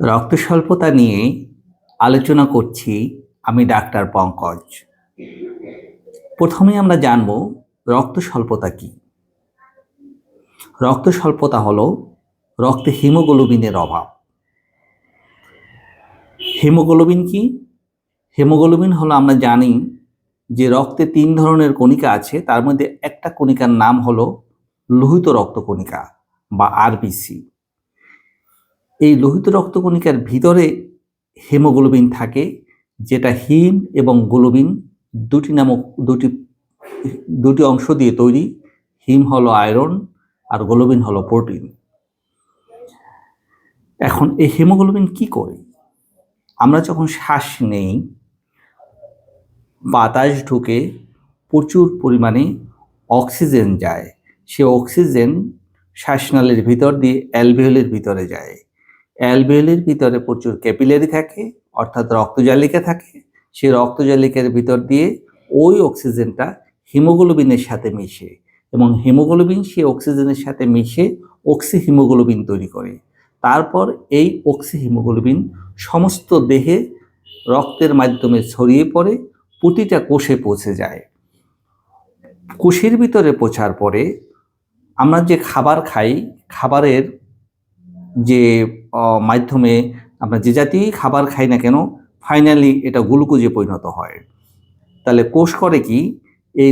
রক্ত স্বল্পতা নিয়ে আলোচনা করছি আমি ডাক্তার পঙ্কজ। প্রথমে আমরা জানব রক্ত স্বল্পতা কি। রক্ত স্বল্পতা হলো রক্তে হিমোগ্লোবিনের অভাব। হিমোগ্লোবিন কি? হিমোগ্লোবিন হলো আমরা জানি যে রক্তে তিন ধরনের কণিকা আছে, তার মধ্যে একটা কণিকার নাম হলো লোহিত রক্তকণিকা বা আরবিসি এই লোহিত রক্তকণিকার ভিতরে হেমোগ্লোবিন থাকে, যেটা হিম এবং গ্লোবিন দুটি নামক দুটি দুটি অংশ দিয়ে তৈরি। হিম হলো আয়রন আর গ্লোবিন হলো প্রোটিন। এখন এই হেমোগ্লোবিন কি করে? আমরা যখন শ্বাস নেই, বাতাস ঢুকে প্রচুর পরিমাণে অক্সিজেন যায়। সে অক্সিজেন শ্বাসনালীর ভিতর দিয়ে অ্যালভিওলের ভিতরে যায়। অ্যালভিওলের ভিতরে প্রচুর ক্যাপিলারি থাকে, অর্থাৎ রক্তজালিকা থাকে। সেই রক্তজালিকার ভিতর দিয়ে ওই অক্সিজেনটা হিমোগ্লোবিনের সাথে মিশে এবং হিমোগ্লোবিন সেই অক্সিজেনের সাথে মিশে অক্সি হিমোগ্লোবিন তৈরি করে। তারপর এই অক্সি হিমোগ্লোবিন সমস্ত দেহে রক্তের মাধ্যমে ছড়িয়ে পড়ে প্রতিটা কোষে পৌঁছে যায়। কোষের ভিতরে পৌঁছার পরে আমরা যে খাবার খাই, খাবারের যে মাধ্যমে আমরা যে জাতি খাবার খাই না কেন ফাইনালি এটা গ্লুকোজে পরিণত হয়। তাহলে কোষ করে কি? এই